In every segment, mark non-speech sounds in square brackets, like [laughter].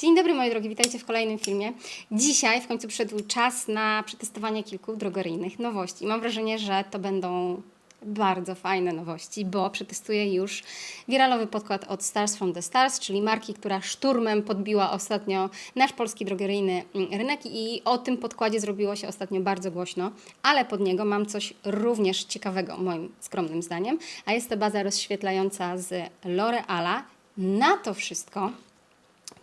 Dzień dobry moi drogi, witajcie w kolejnym filmie. Dzisiaj w końcu przyszedł czas na przetestowanie kilku drogeryjnych nowości. Mam wrażenie, że to będą bardzo fajne nowości, bo przetestuję już wiralowy podkład od Stars from the Stars, czyli marki, która szturmem podbiła ostatnio nasz polski drogeryjny mm, rynek i o tym podkładzie zrobiło się ostatnio bardzo głośno, ale pod niego mam coś również ciekawego moim skromnym zdaniem, a jest to baza rozświetlająca z L'Oreala. Na to wszystko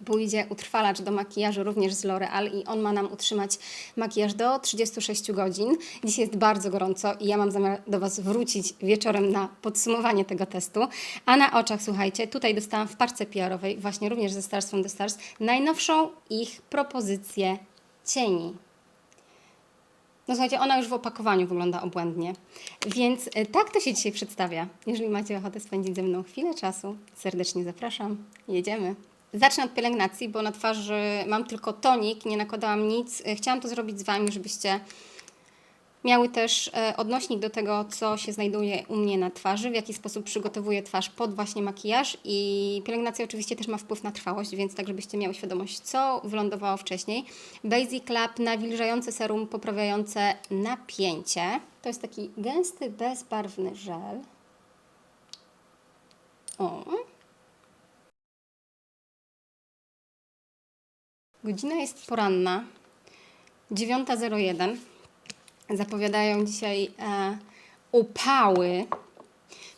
pójdzie utrwalacz do makijażu również z L'Oreal i on ma nam utrzymać makijaż do 36 godzin. Dziś jest bardzo gorąco i ja mam zamiar do Was wrócić wieczorem na podsumowanie tego testu. A na oczach, słuchajcie, tutaj dostałam w parce PR-owej, właśnie również ze Stars from the Stars, najnowszą ich propozycję cieni. No słuchajcie, ona już w opakowaniu wygląda obłędnie. Więc y, tak to się dzisiaj przedstawia. Jeżeli macie ochotę spędzić ze mną chwilę czasu, serdecznie zapraszam. Jedziemy. Zacznę od pielęgnacji, bo na twarzy mam tylko tonik, nie nakładałam nic. Y, Chciałam to zrobić z Wami, żebyście miały też e, odnośnik do tego, co się znajduje u mnie na twarzy, w jaki sposób przygotowuję twarz pod właśnie makijaż i pielęgnacja oczywiście też ma wpływ na trwałość, więc tak, żebyście miały świadomość, co wylądowało wcześniej. Basic Lab nawilżające serum poprawiające napięcie. To jest taki gęsty, bezbarwny żel. O. Godzina jest poranna, 9.01 zapowiadają dzisiaj e, upały,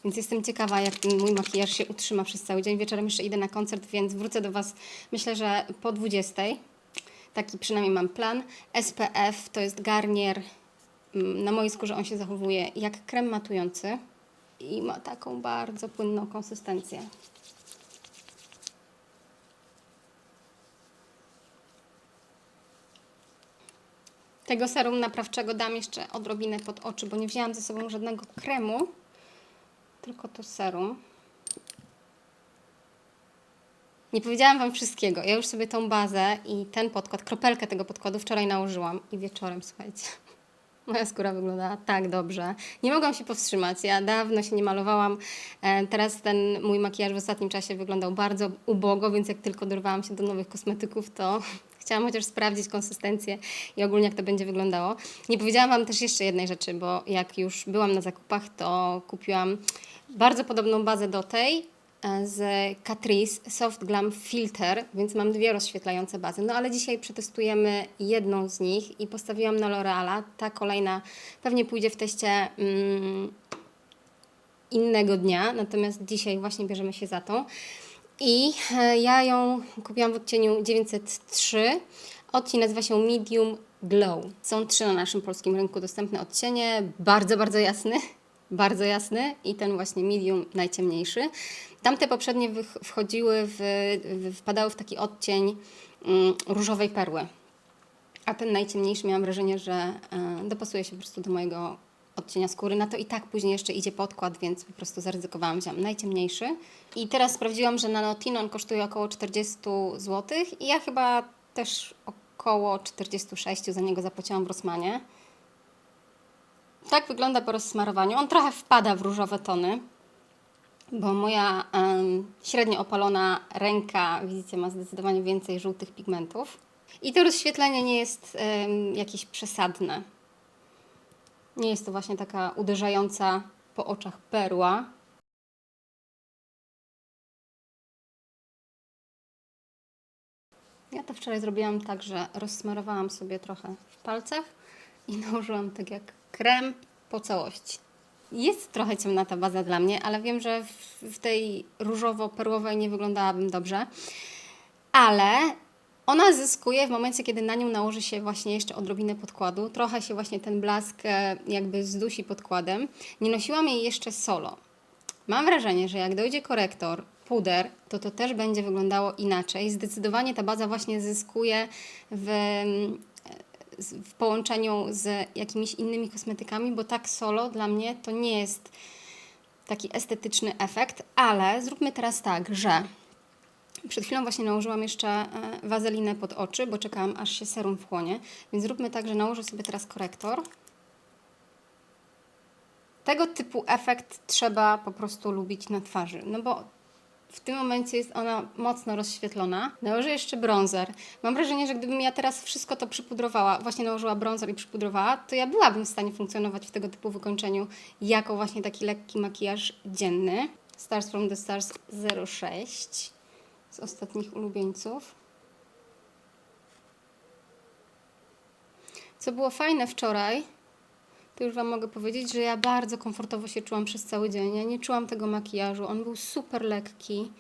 więc jestem ciekawa, jak ten mój makijaż się utrzyma przez cały dzień. Wieczorem jeszcze idę na koncert, więc wrócę do Was myślę, że po 20. Taki przynajmniej mam plan. SPF to jest garnier. mm, Na mojej skórze on się zachowuje jak krem matujący i ma taką bardzo płynną konsystencję. Tego serum naprawczego dam jeszcze odrobinę pod oczy, bo nie wzięłam ze sobą żadnego kremu, tylko to serum. Nie powiedziałam Wam wszystkiego. Ja już sobie tą bazę i ten podkład, kropelkę tego podkładu wczoraj nałożyłam i wieczorem, słuchajcie, [laughs] moja skóra wyglądała tak dobrze. Nie mogłam się powstrzymać. Ja dawno się nie malowałam. E, Teraz ten mój makijaż w ostatnim czasie wyglądał bardzo ubogo, więc jak tylko dorwałam się do nowych kosmetyków, to chciałam chociaż sprawdzić konsystencję i ogólnie jak to będzie wyglądało. Nie powiedziałam Wam też jeszcze jednej rzeczy, bo jak już byłam na zakupach, to kupiłam bardzo podobną bazę do tej e, z Catrice Soft Glam Filter, więc mam dwie rozświetlające bazy. No ale dzisiaj przetestujemy jedną z nich i postawiłam na L'Oreala. Ta kolejna pewnie pójdzie w teście mm, innego dnia, natomiast dzisiaj właśnie bierzemy się za tą. I e, ja ją kupiłam w odcieniu 903. Odcień nazywa się Medium Glow. Są trzy na naszym polskim rynku dostępne odcienie. Bardzo, bardzo jasny. [laughs] Bardzo jasny i ten właśnie medium najciemniejszy. Tamte poprzednie wchodziły w, wpadały w taki odcień mm, różowej perły. A ten najciemniejszy miałam wrażenie, że e, dopasuje się po prostu do mojego odcienia skóry. Na to i tak później jeszcze idzie podkład, więc po prostu zaryzykowałam, wziąłam najciemniejszy. I teraz sprawdziłam, że nanotinon kosztuje około 40 zł i ja chyba też około 46 za niego zapłaciłam w Rossmanie. Tak wygląda po rozsmarowaniu. On trochę wpada w różowe tony, bo moja em, średnio opalona ręka, widzicie, ma zdecydowanie więcej żółtych pigmentów. I to rozświetlenie nie jest em, jakieś przesadne. Nie jest to właśnie taka uderzająca po oczach perła. Ja to wczoraj zrobiłam tak, że rozsmarowałam sobie trochę w palcach i [laughs] nałożyłam tak jak krem po całości. Jest trochę ciemna ta baza dla mnie, ale wiem, że w, tej różowo-perłowej nie wyglądałabym dobrze. Ale ona zyskuje w momencie, kiedy na nią nałoży się właśnie jeszcze odrobinę podkładu. Trochę się właśnie ten blask e, jakby zdusi podkładem. Nie nosiłam jej jeszcze solo. Mam wrażenie, że jak dojdzie korektor, puder, to to też będzie wyglądało inaczej. Zdecydowanie ta baza właśnie zyskuje w, z- w połączeniu z jakimiś innymi kosmetykami, bo tak solo dla mnie to nie jest taki estetyczny efekt, ale zróbmy teraz tak, że przed chwilą właśnie nałożyłam jeszcze e, wazelinę pod oczy, bo czekałam aż się serum wchłonie, więc zróbmy tak, że nałożę sobie teraz korektor. Tego typu efekt trzeba po prostu lubić na twarzy, no bo w tym momencie jest ona mocno rozświetlona. Nałożę jeszcze bronzer. Mam wrażenie, że gdybym ja teraz wszystko to przypudrowała, właśnie nałożyła bronzer i przypudrowała, to ja byłabym w stanie funkcjonować w tego typu wykończeniu jako właśnie taki lekki makijaż dzienny. Stars from the Stars 06 ostatnich ulubieńców. Co było fajne wczoraj, to już Wam mogę powiedzieć, że ja bardzo komfortowo się czułam przez cały dzień. Ja nie czułam tego makijażu. On był super lekki.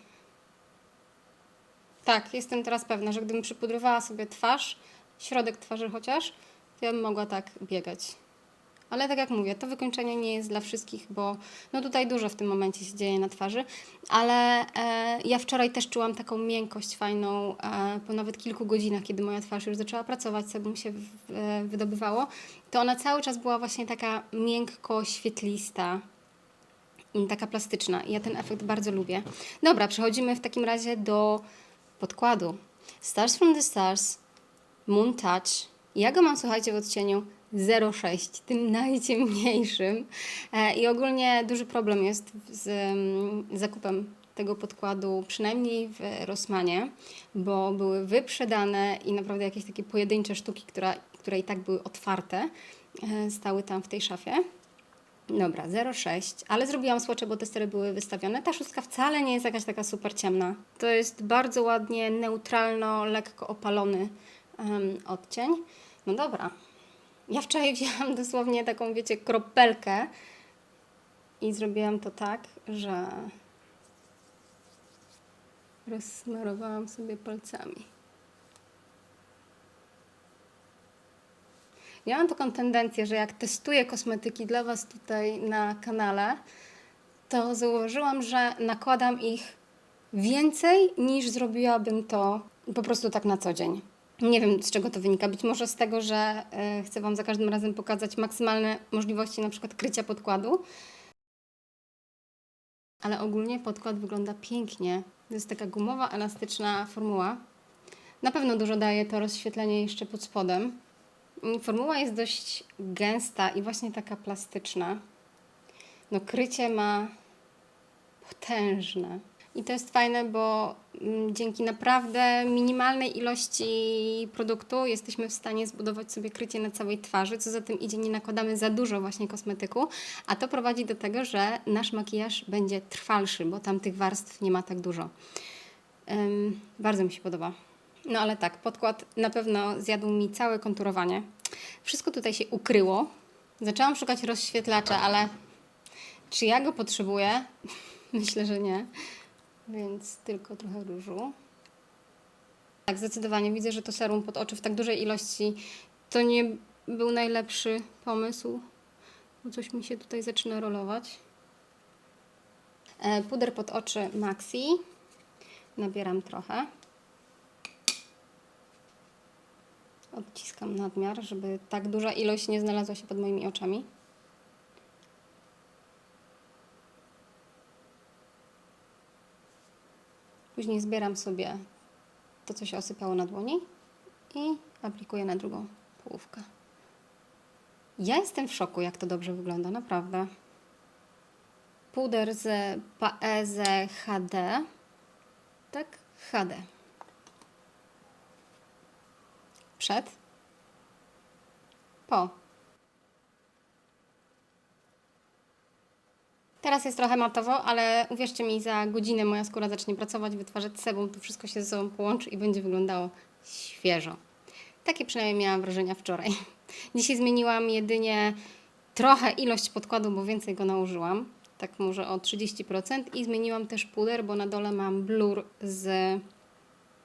Tak, jestem teraz pewna, że gdybym przypudrowała sobie twarz, środek twarzy chociaż, to ja bym mogła tak biegać. Ale tak jak mówię, to wykończenie nie jest dla wszystkich, bo no tutaj dużo w tym momencie się dzieje na twarzy, ale e, ja wczoraj też czułam taką miękkość fajną e, po nawet kilku godzinach, kiedy moja twarz już zaczęła pracować, sebum się w, e, wydobywało, to ona cały czas była właśnie taka miękko świetlista, taka plastyczna. Ja ten efekt bardzo lubię. Dobra, przechodzimy w takim razie do podkładu. Stars from the Stars, Moon Touch. Ja go mam, słuchajcie, w odcieniu 06, tym [laughs] najciemniejszym. E, I ogólnie duży problem jest z mm, zakupem tego podkładu, przynajmniej w Rossmanie, bo były wyprzedane i naprawdę jakieś takie pojedyncze sztuki, która, które i tak były otwarte, e, stały tam w tej szafie. Dobra, 0,6, ale zrobiłam słocze, bo te stery były wystawione. Ta szóstka wcale nie jest jakaś taka super ciemna. To jest bardzo ładnie neutralno, lekko opalony em, odcień. No dobra. Ja wczoraj [laughs] wzięłam dosłownie taką, wiecie, kropelkę i zrobiłam to tak, że rozsmarowałam sobie palcami. Ja mam taką tendencję, że jak testuję kosmetyki dla Was tutaj na kanale, to zauważyłam, że nakładam ich więcej niż zrobiłabym to po prostu tak na co dzień. Nie wiem z czego to wynika. Być może z tego, że e, chcę Wam za każdym razem pokazać maksymalne możliwości na przykład krycia podkładu. Ale ogólnie podkład wygląda pięknie. To jest taka gumowa, elastyczna formuła. Na pewno dużo daje to rozświetlenie jeszcze pod spodem. Mm, Formuła jest dość gęsta i właśnie taka plastyczna. No krycie ma potężne. I to jest fajne, bo mm, dzięki naprawdę minimalnej ilości produktu jesteśmy w stanie zbudować sobie krycie na całej twarzy. Co za tym idzie, nie nakładamy za dużo właśnie kosmetyku, a to prowadzi do tego, że nasz makijaż będzie trwalszy, bo tam tych warstw nie ma tak dużo. Ym, bardzo mi się podoba. No ale tak, podkład na pewno zjadł mi całe konturowanie. Wszystko tutaj się ukryło. Zaczęłam szukać rozświetlacza, ale czy ja go potrzebuję? [laughs] Myślę, że nie. Więc tylko trochę różu. Tak, zdecydowanie widzę, że to serum pod oczy w tak dużej ilości to nie był najlepszy pomysł, bo coś mi się tutaj zaczyna rolować. E, Puder pod oczy Maxi. Nabieram trochę. Odciskam nadmiar, żeby tak duża ilość nie znalazła się pod moimi oczami. Później zbieram sobie to, co się osypało na dłoni i aplikuję na drugą połówkę. Ja jestem w szoku, jak to dobrze wygląda, naprawdę. Puder z Paese HD. Tak, HD. Przed. Po. Teraz jest trochę matowo, ale uwierzcie mi, za godzinę moja skóra zacznie pracować, wytwarzać sebum, to wszystko się ze sobą połączy i będzie wyglądało świeżo. Takie przynajmniej miałam wrażenia wczoraj. [laughs] Dzisiaj zmieniłam jedynie trochę ilość podkładu, bo więcej go nałożyłam. Tak może o 30% i zmieniłam też puder, bo na dole mam blur z...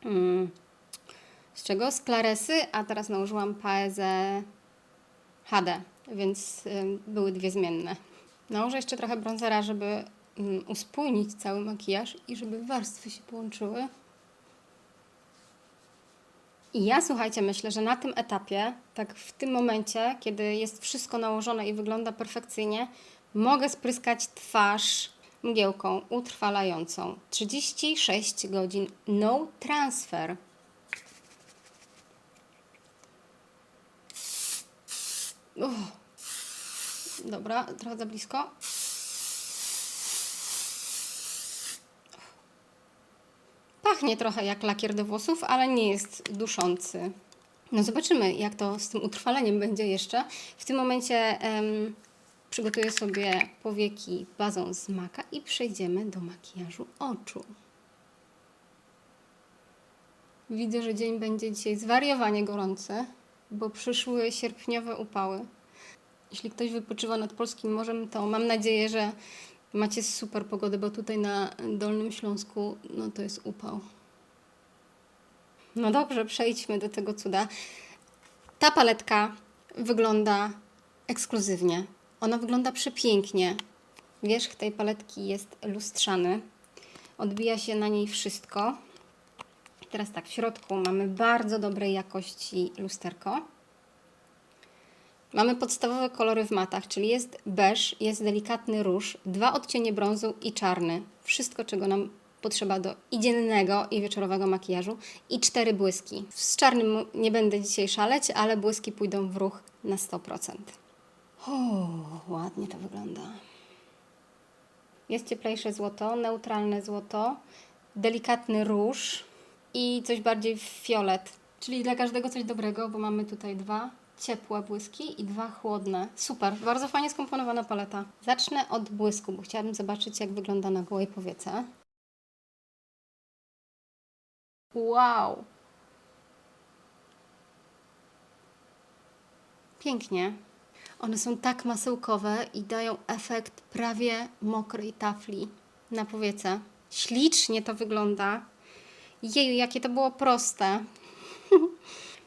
Mm, z czego? Z Claresy, a teraz nałożyłam Paezę HD, więc ym, były dwie zmienne. Nałożę jeszcze trochę bronzera, żeby ym, uspójnić cały makijaż i żeby warstwy się połączyły. I ja słuchajcie, myślę, że na tym etapie, tak w tym momencie, kiedy jest wszystko nałożone i wygląda perfekcyjnie, mogę spryskać twarz mgiełką utrwalającą. 36 godzin no transfer. Uff. Dobra, trochę za blisko. Pachnie trochę jak lakier do włosów, ale nie jest duszący. No zobaczymy, jak to z tym utrwaleniem będzie jeszcze. W tym momencie em, przygotuję sobie powieki bazą z maka i przejdziemy do makijażu oczu. Widzę, że dzień będzie dzisiaj zwariowanie gorący, bo przyszły sierpniowe upały. Jeśli ktoś wypoczywa nad polskim morzem, to mam nadzieję, że macie super pogodę, bo tutaj na Dolnym Śląsku no to jest upał. No dobrze, przejdźmy do tego cuda. Ta paletka wygląda ekskluzywnie. Ona wygląda przepięknie. Wierzch tej paletki jest lustrzany. Odbija się na niej wszystko. Teraz tak, w środku mamy bardzo dobrej jakości lusterko. Mamy podstawowe kolory w matach, czyli jest beż, jest delikatny róż, dwa odcienie brązu i czarny. Wszystko, czego nam potrzeba do i dziennego, i wieczorowego makijażu. I cztery błyski. Z czarnym nie będę dzisiaj szaleć, ale błyski pójdą w ruch na 100%. O, ładnie to wygląda. Jest cieplejsze złoto, neutralne złoto, delikatny róż i coś bardziej fiolet. Czyli dla każdego coś dobrego, bo mamy tutaj dwa ciepłe błyski i dwa chłodne. Super, bardzo fajnie skomponowana paleta. Zacznę od błysku, bo chciałabym zobaczyć, jak wygląda na gołej powiece. Wow! Pięknie. One są tak masełkowe i dają efekt prawie mokrej tafli na powiece. Ślicznie to wygląda. Jeju, jakie to było proste. [laughs]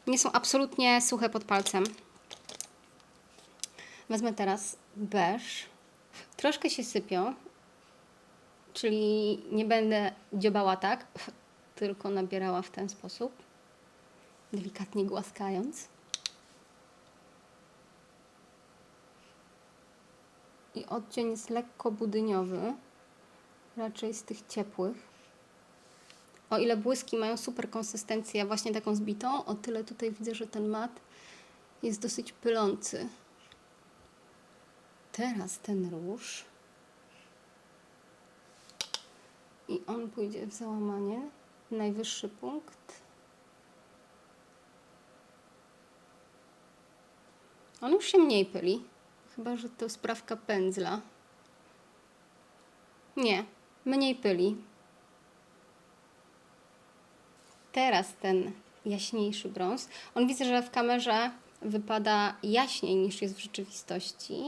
Nie są absolutnie suche pod palcem. Wezmę teraz beż. Troszkę się sypią, czyli nie będę dziobała tak, [laughs] tylko nabierała w ten sposób, delikatnie głaskając. I odcień jest lekko budyniowy, raczej z tych ciepłych. O ile błyski mają super konsystencję, właśnie taką zbitą, o tyle tutaj widzę, że ten mat jest dosyć pylący. Teraz ten róż. I on pójdzie w załamanie. Najwyższy punkt. On już się mniej pyli. Chyba, że to sprawka pędzla. Nie, mniej pyli. Teraz ten jaśniejszy brąz. On widzę, że w kamerze wypada jaśniej niż jest w rzeczywistości.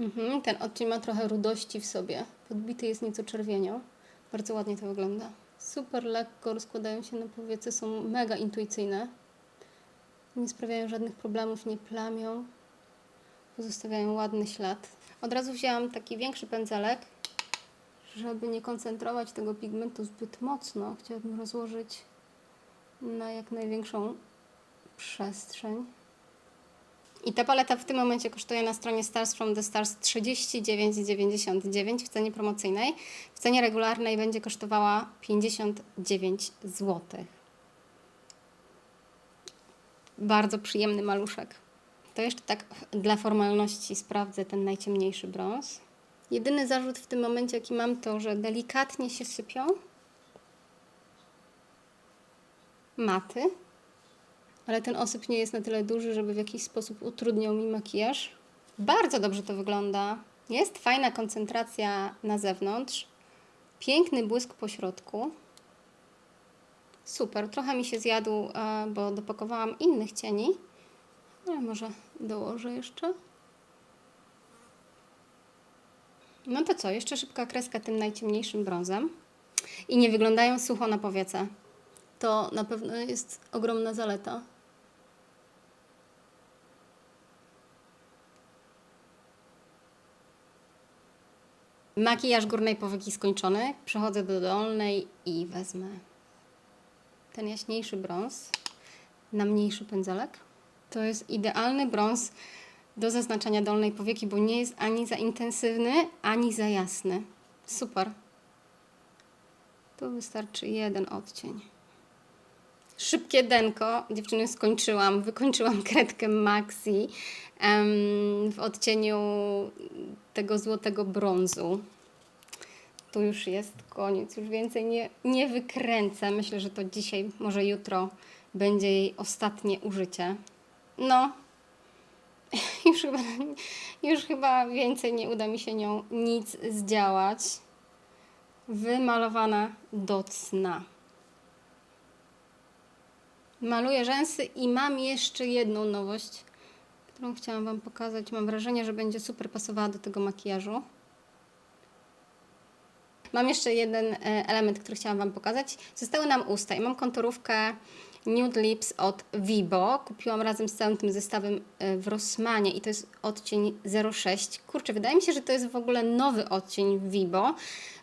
Mhm, ten odcień ma trochę rudości w sobie. Podbity jest nieco czerwienią. Bardzo ładnie to wygląda. Super lekko rozkładają się na powiece, są mega intuicyjne. Nie sprawiają żadnych problemów, nie plamią. Pozostawiają ładny ślad. Od razu wzięłam taki większy pędzelek, żeby nie koncentrować tego pigmentu zbyt mocno. Chciałabym rozłożyć na jak największą przestrzeń. I ta paleta w tym momencie kosztuje na stronie Stars from the Stars 39,99 w cenie promocyjnej. W cenie regularnej będzie kosztowała 59 zł. Bardzo przyjemny maluszek. To jeszcze tak dla formalności sprawdzę ten najciemniejszy brąz. Jedyny zarzut w tym momencie, jaki mam, to, że delikatnie się sypią maty, ale ten osyp nie jest na tyle duży, żeby w jakiś sposób utrudniał mi makijaż. Bardzo dobrze to wygląda. Jest fajna koncentracja na zewnątrz, piękny błysk po środku. Super, trochę mi się zjadł, e, bo dopakowałam innych cieni, ale może dołożę jeszcze. No to co, jeszcze szybka kreska tym najciemniejszym brązem. I nie wyglądają sucho na powiece. To na pewno jest ogromna zaleta. Makijaż górnej powieki skończony. Przechodzę do dolnej i wezmę ten jaśniejszy brąz na mniejszy pędzelek. To jest idealny brąz do zaznaczania dolnej powieki, bo nie jest ani za intensywny, ani za jasny. Super. Tu wystarczy jeden odcień. Szybkie denko. Dziewczyny, skończyłam. Wykończyłam [laughs] kredkę Maxi em, w odcieniu tego złotego brązu. tu już jest koniec, już więcej nie, nie wykręcę. Myślę, że to dzisiaj, może jutro będzie jej ostatnie użycie. No, [laughs] już chyba, już chyba więcej nie uda mi się nią nic zdziałać. Wymalowana do cna. Maluję rzęsy i mam jeszcze jedną nowość, którą chciałam Wam pokazać. Mam wrażenie, że będzie super pasowała do tego makijażu. Mam jeszcze jeden e, element, który chciałam Wam pokazać. Zostały nam usta i mam konturówkę Nude Lips od Vibo. Kupiłam razem z całym tym zestawem e, w Rossmanie i to jest odcień 06. Kurczę, wydaje mi się, że to jest w ogóle nowy odcień Vibo,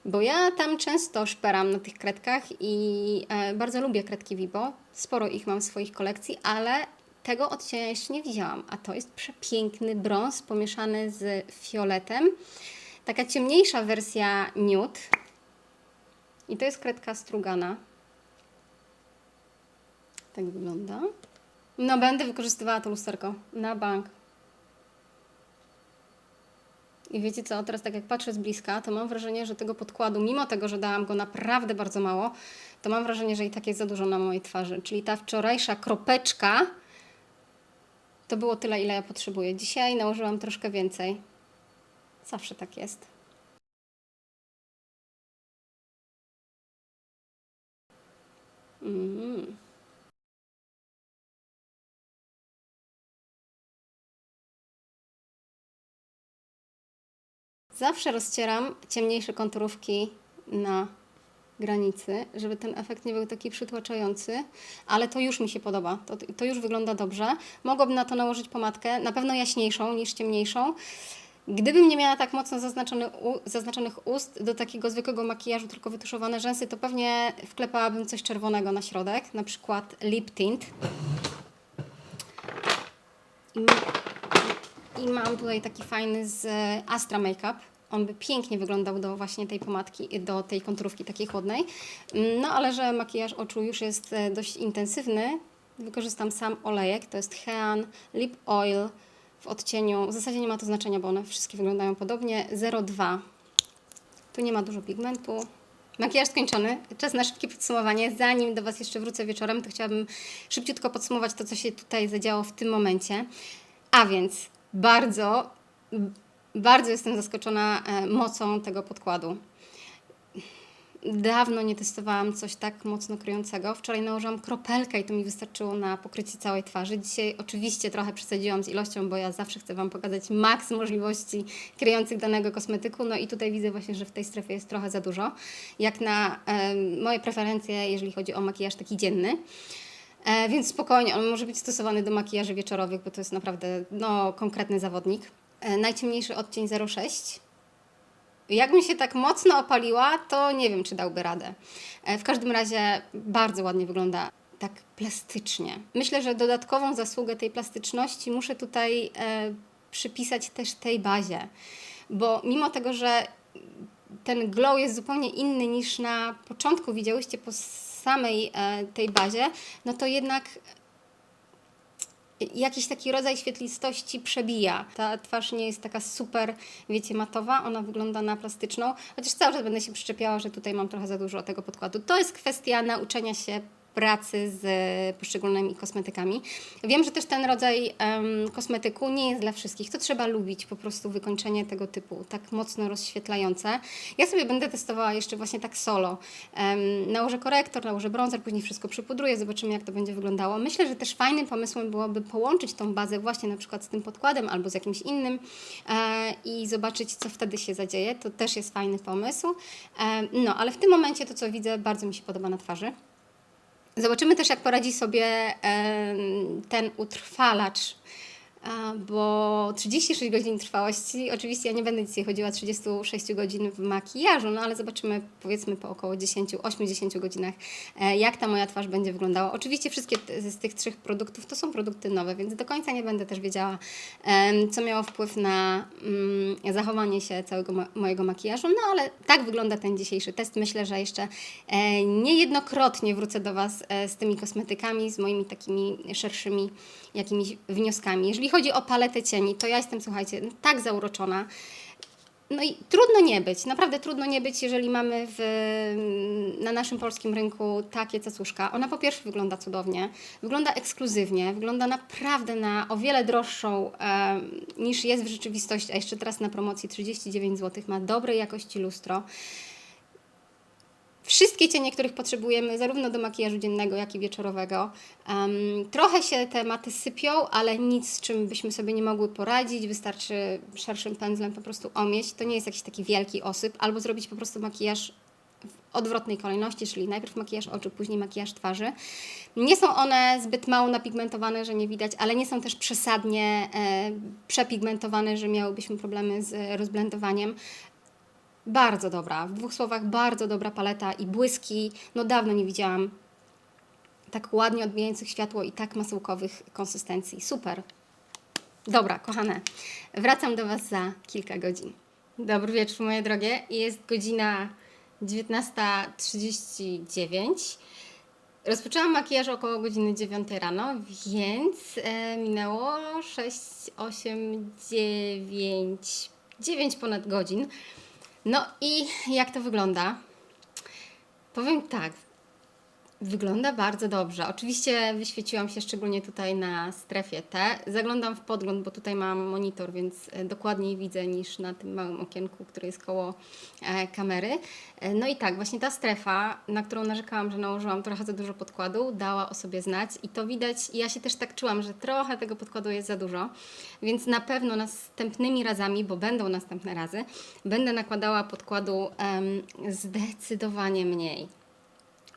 bo ja tam często szperam na tych kredkach i e, bardzo lubię kredki Vibo. Sporo ich mam w swoich kolekcji, ale tego odcienia jeszcze nie widziałam, a to jest przepiękny brąz pomieszany z fioletem. Taka ciemniejsza wersja nude. I to jest kredka strugana. Tak wygląda. No, będę wykorzystywała to lusterko na bank. I wiecie co, teraz tak jak patrzę z bliska, to mam wrażenie, że tego podkładu, mimo tego, że dałam go naprawdę bardzo mało, to mam wrażenie, że i tak jest za dużo na mojej twarzy. Czyli ta wczorajsza kropeczka to było tyle, ile ja potrzebuję. Dzisiaj nałożyłam troszkę więcej. Zawsze tak jest. Mm. Zawsze rozcieram ciemniejsze konturówki na granicy, żeby ten efekt nie był taki przytłaczający, ale to już mi się podoba. To, to już wygląda dobrze. Mogłabym na to nałożyć pomadkę, na pewno jaśniejszą niż ciemniejszą. Gdybym nie miała tak mocno zaznaczony u, zaznaczonych ust do takiego zwykłego makijażu, tylko wytuszowane rzęsy, to pewnie wklepałabym coś czerwonego na środek, na przykład lip tint. I, I mam tutaj taki fajny z Astra Makeup. On by pięknie wyglądał do właśnie tej pomadki, do tej konturówki takiej chłodnej. No ale że makijaż oczu już jest e, dość intensywny, wykorzystam sam olejek. To jest Hean Lip Oil w odcieniu, w zasadzie nie ma to znaczenia, bo one wszystkie wyglądają podobnie, 02. Tu nie ma dużo pigmentu. Makijaż skończony. Czas na szybkie podsumowanie. Zanim do Was jeszcze wrócę wieczorem, to chciałabym szybciutko podsumować to, co się tutaj zadziało w tym momencie. A więc bardzo, bardzo jestem zaskoczona e, mocą tego podkładu. Dawno nie testowałam coś tak mocno kryjącego. Wczoraj nałożyłam kropelkę i to mi wystarczyło na pokrycie całej twarzy. Dzisiaj oczywiście trochę przesadziłam z ilością, bo ja zawsze chcę Wam pokazać maks możliwości kryjących danego kosmetyku. No i tutaj widzę właśnie, że w tej strefie jest trochę za dużo. Jak na e, moje preferencje, jeżeli chodzi o makijaż taki dzienny. E, więc spokojnie, on może być stosowany do makijaży wieczorowych, bo to jest naprawdę no, konkretny zawodnik. E, najciemniejszy odcień 06. Jakbym się tak mocno opaliła, to nie wiem, czy dałby radę. E, W każdym razie bardzo ładnie wygląda tak plastycznie. Myślę, że dodatkową zasługę tej plastyczności muszę tutaj e, przypisać też tej bazie, bo mimo tego, że ten glow jest zupełnie inny niż na początku widziałyście po samej e, tej bazie, no to jednak jakiś taki rodzaj świetlistości przebija. Ta twarz nie jest taka super, wiecie, matowa, ona wygląda na plastyczną, chociaż cały czas będę się przyczepiała, że tutaj mam trochę za dużo tego podkładu. To jest kwestia nauczenia się pracy z poszczególnymi kosmetykami. Wiem, że też ten rodzaj em, kosmetyku nie jest dla wszystkich. To trzeba lubić po prostu wykończenie tego typu, tak mocno rozświetlające. Ja sobie będę testowała jeszcze właśnie tak solo. Em, nałożę korektor, nałożę bronzer, później wszystko przypudruję, zobaczymy jak to będzie wyglądało. Myślę, że też fajnym pomysłem byłoby połączyć tą bazę właśnie na przykład z tym podkładem albo z jakimś innym e, i zobaczyć, co wtedy się zadzieje. To też jest fajny pomysł. E, no, ale w tym momencie to, co widzę, bardzo mi się podoba na twarzy. Zobaczymy też, jak poradzi sobie ten utrwalacz, bo 36 godzin trwałości. Oczywiście ja nie będę dzisiaj chodziła 36 godzin w makijażu, no ale zobaczymy powiedzmy po około 10, 8-10 godzinach, e, jak ta moja twarz będzie wyglądała. Oczywiście wszystkie z tych trzech produktów to są produkty nowe, więc do końca nie będę też wiedziała, co miało wpływ na mm, zachowanie się całego mo- mojego makijażu, no ale tak wygląda ten dzisiejszy test. Myślę, że jeszcze e, niejednokrotnie wrócę do Was e, z tymi kosmetykami, z moimi takimi szerszymi jakimiś wnioskami. Jeżeli chodzi o paletę cieni, to ja jestem, słuchajcie, tak zauroczona. No i trudno nie być, naprawdę trudno nie być, jeżeli mamy w, na naszym polskim rynku takie cacuszka. Ona po pierwsze wygląda cudownie, wygląda ekskluzywnie, wygląda naprawdę na o wiele droższą e, niż jest w rzeczywistości, a jeszcze teraz na promocji 39 zł, ma dobrej jakości lustro. Wszystkie cienie, których potrzebujemy, zarówno do makijażu dziennego, jak i wieczorowego. Em, trochę się te maty sypią, ale nic, z czym byśmy sobie nie mogły poradzić. Wystarczy szerszym pędzlem po prostu omieść. To nie jest jakiś taki wielki osyp, albo zrobić po prostu makijaż w odwrotnej kolejności, czyli najpierw makijaż oczu, później makijaż twarzy. Nie są one zbyt mało napigmentowane, że nie widać, ale nie są też przesadnie e, przepigmentowane, że miałybyśmy problemy z rozblendowaniem. Bardzo dobra, w dwóch słowach bardzo dobra paleta i błyski. No dawno nie widziałam tak ładnie odbijających światło i tak masełkowych konsystencji. Super. Dobra, kochane, wracam do Was za kilka godzin. Dobry wieczór, moje drogie. Jest godzina 19.39. Rozpoczęłam makijaż około godziny 9 rano, więc e, minęło 6, 8, 9, 9 ponad godzin. No i jak to wygląda? Powiem tak, wygląda bardzo dobrze. Oczywiście wyświeciłam się szczególnie tutaj na strefie T. Zaglądam w podgląd, bo tutaj mam monitor, więc e, dokładniej widzę niż na tym małym okienku, które jest koło e, kamery. E, No i tak, właśnie ta strefa, na którą narzekałam, że nałożyłam trochę za dużo podkładu, dała o sobie znać i to widać. Ja się też tak czułam, że trochę tego podkładu jest za dużo, więc na pewno następnymi razami, bo będą następne razy, będę nakładała podkładu zdecydowanie mniej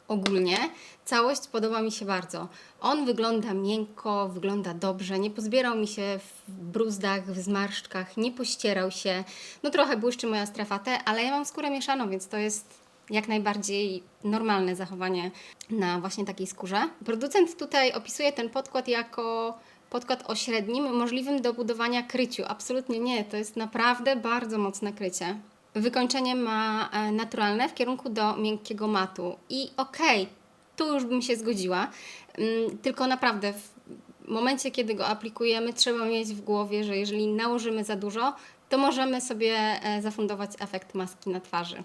ogólnie. Całość podoba mi się bardzo. On wygląda miękko, wygląda dobrze, nie pozbierał mi się w bruzdach, w zmarszczkach, nie pościerał się. No trochę błyszczy moja strefa T, ale ja mam skórę mieszaną, więc to jest jak najbardziej normalne zachowanie na właśnie takiej skórze. Producent tutaj opisuje ten podkład jako podkład o średnim, możliwym do budowania kryciu. Absolutnie nie, to jest naprawdę bardzo mocne krycie. Wykończenie ma e, naturalne w kierunku do miękkiego matu. I okej, tu już bym się zgodziła, Mm, tylko naprawdę w momencie, kiedy go aplikujemy, trzeba mieć w głowie, że jeżeli nałożymy za dużo, to możemy sobie e, zafundować efekt maski na twarzy.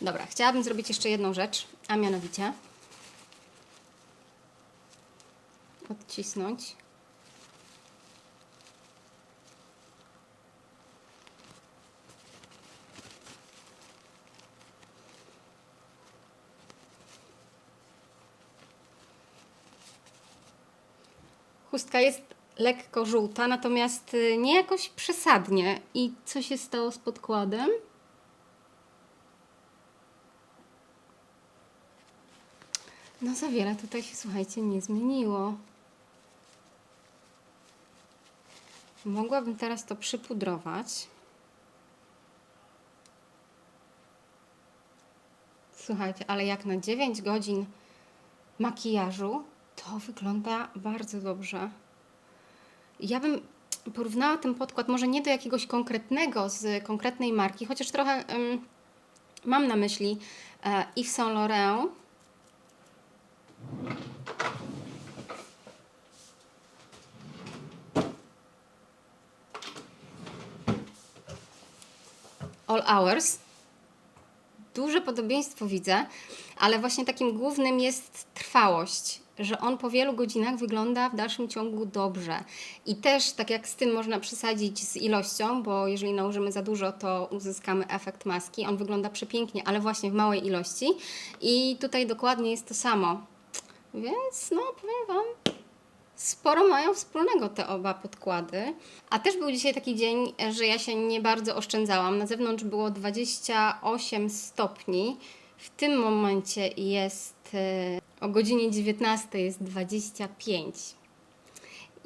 Dobra, chciałabym zrobić jeszcze jedną rzecz, a mianowicie odcisnąć. Chustka jest lekko żółta, natomiast y, nie jakoś przesadnie. I co się stało z podkładem? No za wiele tutaj się, słuchajcie, nie zmieniło. Mogłabym teraz to przypudrować. Słuchajcie, ale jak na 9 godzin makijażu, to wygląda bardzo dobrze. Ja bym porównała ten podkład może nie do jakiegoś konkretnego z konkretnej marki, chociaż trochę mam na myśli e, Yves Saint Laurent. All Hours. Duże podobieństwo widzę, ale właśnie takim głównym jest trwałość, że on po wielu godzinach wygląda w dalszym ciągu dobrze. I też, tak jak z tym można przesadzić z ilością, bo jeżeli nałożymy za dużo, to uzyskamy efekt maski. On wygląda przepięknie, ale właśnie w małej ilości. I tutaj dokładnie jest to samo. Więc no, powiem Wam, sporo mają wspólnego te oba podkłady. A też był dzisiaj taki dzień, że ja się nie bardzo oszczędzałam. Na zewnątrz było 28 stopni. W tym momencie jest e, o godzinie 19 jest 25.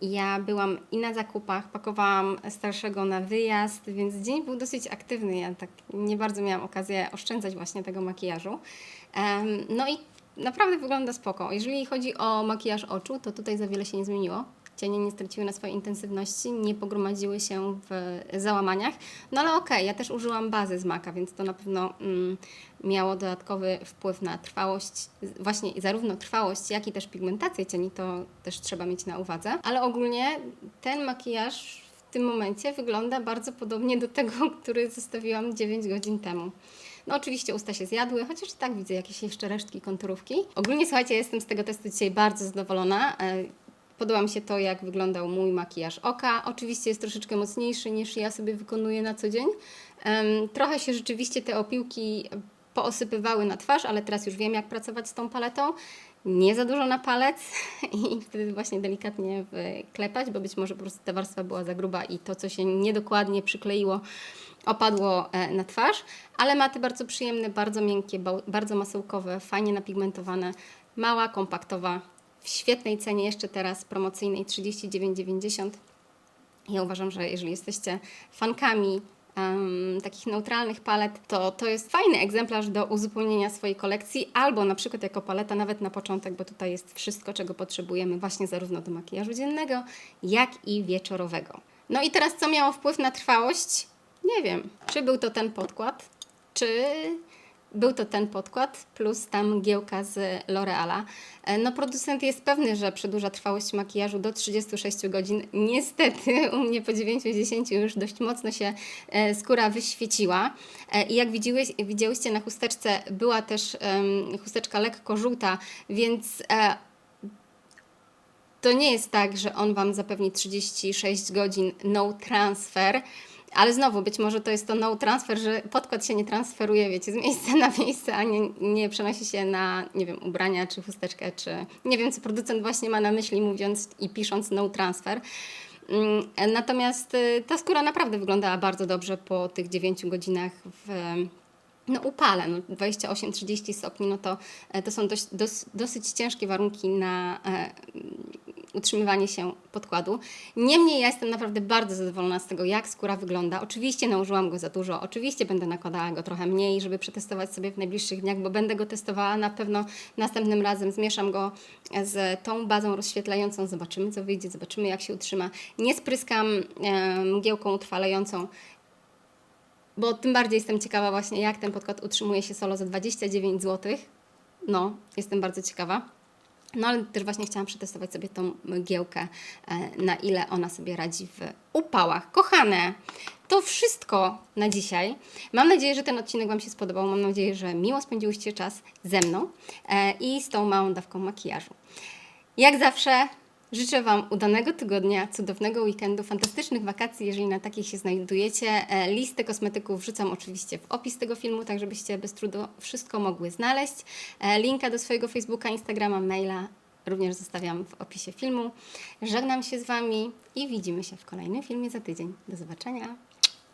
Ja byłam i na zakupach, pakowałam starszego na wyjazd, więc dzień był dosyć aktywny. Ja tak nie bardzo miałam okazję oszczędzać właśnie tego makijażu. No i naprawdę wygląda spoko. Jeżeli chodzi o makijaż oczu, to tutaj za wiele się nie zmieniło. Cienie nie straciły na swojej intensywności, nie pogromadziły się w załamaniach. No ale okej, ja też użyłam bazy z Maka, więc to na pewno mm, miało dodatkowy wpływ na trwałość, właśnie zarówno trwałość, jak i też pigmentację cieni, to też trzeba mieć na uwadze. Ale ogólnie ten makijaż w tym momencie wygląda bardzo podobnie do tego, który zostawiłam 9 godzin temu. No oczywiście usta się zjadły, chociaż i tak widzę jakieś jeszcze resztki konturówki. Ogólnie słuchajcie, jestem z tego testu dzisiaj bardzo zadowolona. Podoba mi się to, jak wyglądał mój makijaż oka. Oczywiście jest troszeczkę mocniejszy niż ja sobie wykonuję na co dzień. Trochę się rzeczywiście te opiłki poosypywały na twarz, ale teraz już wiem, jak pracować z tą paletą. Nie za dużo na palec [laughs] i wtedy właśnie delikatnie wklepać, bo być może po prostu ta warstwa była za gruba i to, co się niedokładnie przykleiło, opadło e, na twarz, ale maty bardzo przyjemne, bardzo miękkie, bardzo masełkowe, fajnie napigmentowane, mała, kompaktowa, w świetnej cenie jeszcze teraz promocyjnej 39,90. Ja uważam, że jeżeli jesteście fankami em, takich neutralnych palet, to to jest fajny egzemplarz do uzupełnienia swojej kolekcji, albo na przykład jako paleta nawet na początek, bo tutaj jest wszystko, czego potrzebujemy właśnie zarówno do makijażu dziennego, jak i wieczorowego. No i teraz co miało wpływ na trwałość? Nie wiem. Czy był to ten podkład, czy był to ten podkład plus tam mgiełka z L'Oreala. E, No producent jest pewny, że przedłuża trwałość makijażu do 36 godzin. Niestety [laughs] u mnie po 9-10 już dość mocno się e, skóra wyświeciła. E, I jak widziałeś, widziałyście na chusteczce była też chusteczka lekko żółta, więc to nie jest tak, że on Wam zapewni 36 godzin no transfer, ale znowu być może to jest to no transfer, że podkład się nie transferuje, wiecie, z miejsca na miejsce, a nie, nie przenosi się na, nie wiem, ubrania czy chusteczkę, czy nie wiem, co producent właśnie ma na myśli mówiąc i pisząc no transfer. Mm, Natomiast y, ta skóra naprawdę wyglądała bardzo dobrze po tych 9 godzinach w no upale, no 28-30 stopni, no to, e, to są dość, dos, dosyć ciężkie warunki na e, utrzymywanie się podkładu. Niemniej ja jestem naprawdę bardzo zadowolona z tego, jak skóra wygląda. Oczywiście nałożyłam go za dużo, oczywiście będę nakładała go trochę mniej, żeby przetestować sobie w najbliższych dniach, bo będę go testowała na pewno następnym razem. Zmieszam go z tą bazą rozświetlającą, zobaczymy co wyjdzie, zobaczymy jak się utrzyma. Nie spryskam e, mgiełką utrwalającą, bo tym bardziej jestem ciekawa właśnie, jak ten podkład utrzymuje się solo za 29 zł. No, jestem bardzo ciekawa. No ale też właśnie chciałam przetestować sobie tą mgiełkę, e, na ile ona sobie radzi w upałach. Kochane, to wszystko na dzisiaj. Mam nadzieję, że ten odcinek Wam się spodobał. Mam nadzieję, że miło spędziłyście czas ze mną e, i z tą małą dawką makijażu. Jak zawsze życzę Wam udanego tygodnia, cudownego weekendu, fantastycznych wakacji, jeżeli na takich się znajdujecie. E, Listę kosmetyków wrzucam oczywiście w opis tego filmu, tak żebyście bez trudu wszystko mogły znaleźć. E, Linka do swojego Facebooka, Instagrama, maila również zostawiam w opisie filmu. Żegnam się z Wami i widzimy się w kolejnym filmie za tydzień. Do zobaczenia.